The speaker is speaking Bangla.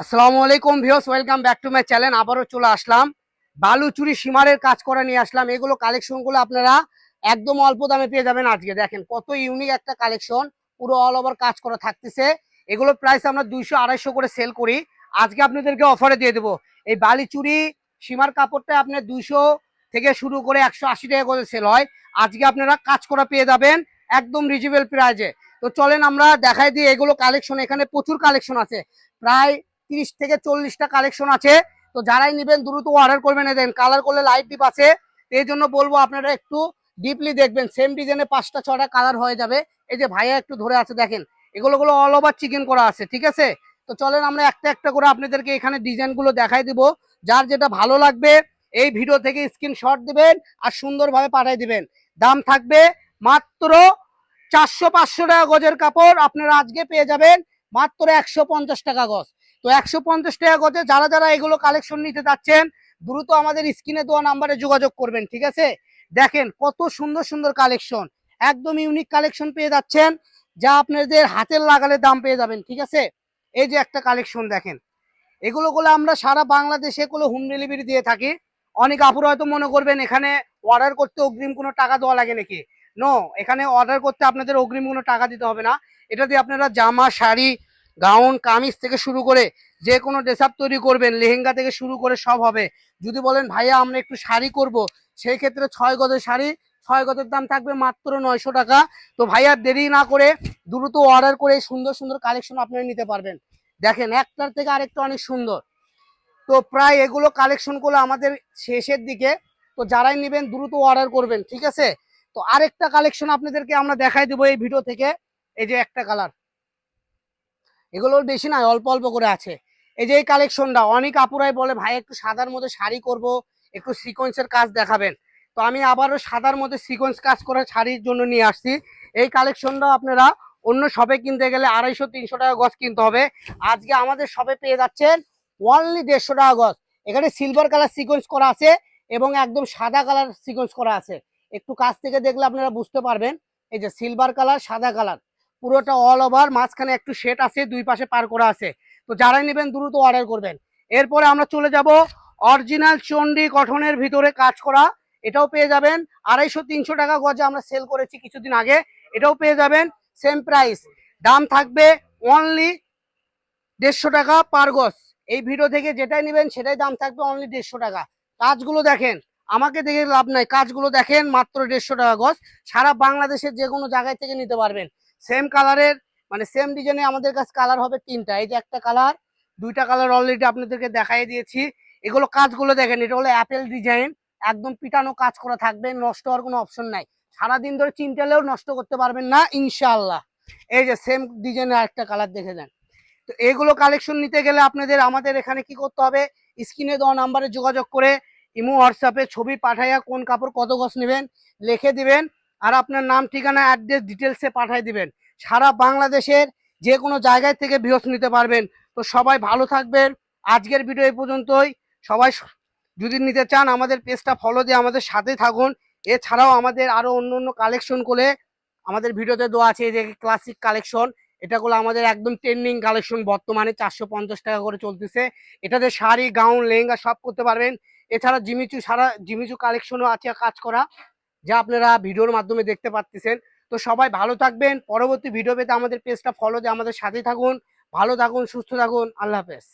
আসসালামু আলাইকুম views welcome back to my channel. আবারও চলে আসলাম। বালুচুরি সীমারের কাজ করা নিয়ে আসলাম। এগুলো কালেকশনগুলো আপনারা একদম অল্প দামে পেয়ে যাবেন আজকে। দেখেন, কত ইউনিক একটা কালেকশন পুরো অল ওভার কাজ করা থাকতেছে। এগুলো প্রাইস আমরা দুইশো আড়াইশো করে সেল করি। আজকে আপনাদেরকে অফারে দিয়ে দেবো। এই বালিচুরি সীমার কাপড়টা আপনার দুইশো থেকে শুরু করে একশো আশি টাকা করে সেল হয়। আজকে আপনারা কাজ করা পেয়ে যাবেন একদম রিজনেবল প্রাইজে তো চলেন আমরা দেখাই দিই এগুলো কালেকশন এখানে প্রচুর কালেকশন আছে। প্রায় তিরিশ থেকে চল্লিশটা কালেকশন আছে। তো যারাই নেবেন, দ্রুত অর্ডার করবেন এদের। কালার করলে লাইট ডিপ আছে। এই জন্য বলব আপনারা একটু ডিপলি দেখবেন। সেম ডিজাইনে পাঁচটা, ছটা কালার হয়ে যাবে। এই যে ভাইয়া একটু ধরে আছে, দেখেন। এগুলো গুলো অল ওভার চিকেন করা আছে, ঠিক আছে? তো চলেন আমরা একটা একটা করে আপনাদেরকে এখানে ডিজাইনগুলো দেখাই দিব। যার যেটা ভালো লাগবে, এই ভিডিও থেকে স্ক্রিনশট দিবেন আর সুন্দরভাবে পাঠিয়ে দিবেন। দাম থাকবে মাত্র চারশো পাঁচশো টাকা গজের কাপড়। আপনারা আজকে পেয়ে যাবেন মাত্র একশো পঞ্চাশ টাকা গজ। তো একশো পঞ্চাশ টাকা গজে যারা যারা এগুলো কালেকশন নিতে যাচ্ছেন দ্রুত আমাদের স্ক্রিনে দেওয়া নাম্বারে যোগাযোগ করবেন, ঠিক আছে? দেখেন কত সুন্দর সুন্দর কালেকশন একদম ইউনিক কালেকশন পেয়ে যাচ্ছেন, যা আপনাদের হাতের লাগালে দাম পেয়ে যাবেন, ঠিক আছে? এই যে একটা কালেকশন দেখেন এগুলো গুলো আমরা সারা বাংলাদেশে এগুলো হোম ডেলিভারি দিয়ে থাকি। অনেক আপুরা হয়তো মনে করবেন এখানে অর্ডার করতে অগ্রিম কোনো টাকা দেওয়া লাগে নাকি? নো এখানে অর্ডার করতে আপনাদের অগ্রিম কোনো টাকা দিতে হবে না। এটা দিয়ে আপনারা জামা, শাড়ি গাউন, কামিজ থেকে শুরু করে যে কোনো ড্রেস আপ তৈরি করবেন, লেহেঙ্গা থেকে শুরু করে সব হবে। যদি বলেন, ভাইয়া, আমরা একটু শাড়ি করব সেই ক্ষেত্রে ছয় গজের শাড়ি, ছয় গজের দাম থাকবে মাত্র নয়শো টাকা। তো ভাইয়া, দেরি না করে দ্রুত অর্ডার করে সুন্দর সুন্দর কালেকশন আপনারা নিতে পারবেন। দেখেন, একটার থেকে আরেকটা অনেক সুন্দর। তো প্রায় এগুলো কালেকশনগুলো আমাদের শেষের দিকে। তো যারাই নেবেন, দ্রুত অর্ডার করবেন, ঠিক আছে? তো আরেকটা কালেকশন আপনাদেরকে আমরা দেখাই দেবো এই ভিডিও থেকে। এই যে একটা কালার এগুলোর বেশি নয়, অল্প অল্প করে আছে। এই যে এই কালেকশনটা অনেক আপুরাই বলে, ভাই, একটু সাদার মধ্যে শাড়ি করব, একটু সিকোয়েন্সের কাজ দেখাবেন। তো আমি আবারও সাদার মধ্যে সিকোয়েন্স কাজ করে শাড়ির জন্য নিয়ে আসছি। এই কালেকশনটা আপনারা অন্য শপে কিনতে গেলে আড়াইশো, তিনশো টাকা গজ কিনতে হবে। আজকে আমাদের শপে পেয়ে যাচ্ছেন অনলি দেড়শো টাকা গজ। এখানে সিলভার কালার সিকোয়েন্স করা আছে এবং একদম সাদা কালার সিকোয়েন্স করা আছে। একটু কাছ থেকে দেখলে আপনারা বুঝতে পারবেন। এই যে সিলভার কালার সাদা কালার পুরোটা অল ওভার মাঝখানে একটু শেড আছে, দুই পাশে পার করা আছে। তো যারাই নেবেন, দ্রুত অর্ডার করবেন। এরপরে আমরা চলে যাব অরিজিনাল চন্ডি গঠনের ভিতরে কাজ করা। এটাও পেয়ে যাবেন। আড়াইশো, তিনশো টাকা গজে আমরা সেল করেছি কিছুদিন আগে। এটাও পেয়ে যাবেন। সেম প্রাইস দাম থাকবে অনলি দেড়শো টাকা পার গজ। এই ভিডিও থেকে যেটাই নেবেন, সেটাই দাম থাকবে অনলি দেড়শো টাকা। কাজগুলো দেখেন। আমাকে দেখে লাভ নাই। কাজগুলো দেখেন, মাত্র দেড়শো টাকা গজ। সারা বাংলাদেশের যে কোনো জায়গায় থেকে নিতে পারবেন। সেম কালারের মানে সেম ডিজাইনে আমাদের কাছে কালার হবে তিনটা। এই যে একটা কালার দুইটা কালার অলরেডি আপনাদেরকে দেখাই দিয়েছি। এগুলো কাজগুলো দেখেন, এটা হলো অ্যাপেল ডিজাইন একদম পিটানো কাজ করা থাকবে, নষ্ট হওয়ার কোনো অপশন নাই। সারাদিন ধরে চিনতেলেও নষ্ট করতে পারবেন না ইনশাল্লাহ এই যে সেম ডিজাইনের আরেকটা কালার দেখে দেন তো এগুলো কালেকশন নিতে গেলে আপনাদের, আমাদের এখানে কি করতে হবে? স্ক্রিনে দেওয়া নাম্বারে যোগাযোগ করে, ইমো হোয়াটসঅ্যাপে ছবি পাঠাইয়া কোন কাপড় কত গছ নেবেন, লিখে দিবেন। আর আপনার নাম, ঠিকানা অ্যাড্রেস ডিটেলসে পাঠিয়ে দিবেন। সারা বাংলাদেশের যে কোনো জায়গায় থেকে ভিউস নিতে পারবেন। তো সবাই ভালো থাকবেন। আজকের ভিডিও এই পর্যন্তই। সবাই যদি নিতে চান, আমাদের পেজটা ফলো দিয়ে আমাদের সাথে থাকুন। এছাড়াও আমাদের আরও অন্য অন্য কালেকশন করে আমাদের ভিডিওতে দেওয়া আছে, এই যে ক্লাসিক কালেকশন এটাগুলো আমাদের একদম ট্রেন্ডিং কালেকশন বর্তমানে চারশো পঞ্চাশ টাকা করে চলতেছে। এটাতে শাড়ি গাউন লেহেঙ্গা সব করতে পারবেন। এছাড়া জিমিচু সারা জিমিচু কালেকশনও আছে কাজ করা। যা আপনারা ভিডিওর মাধ্যমে দেখতে পাচ্ছেন তো সবাই ভালো থাকবেন। পরবর্তী ভিডিও পেতে আমাদের পেজটা ফলো দিয়ে আমাদের সাথে থাকুন। ভালো থাকুন, সুস্থ থাকুন। আল্লাহ হাফেজ।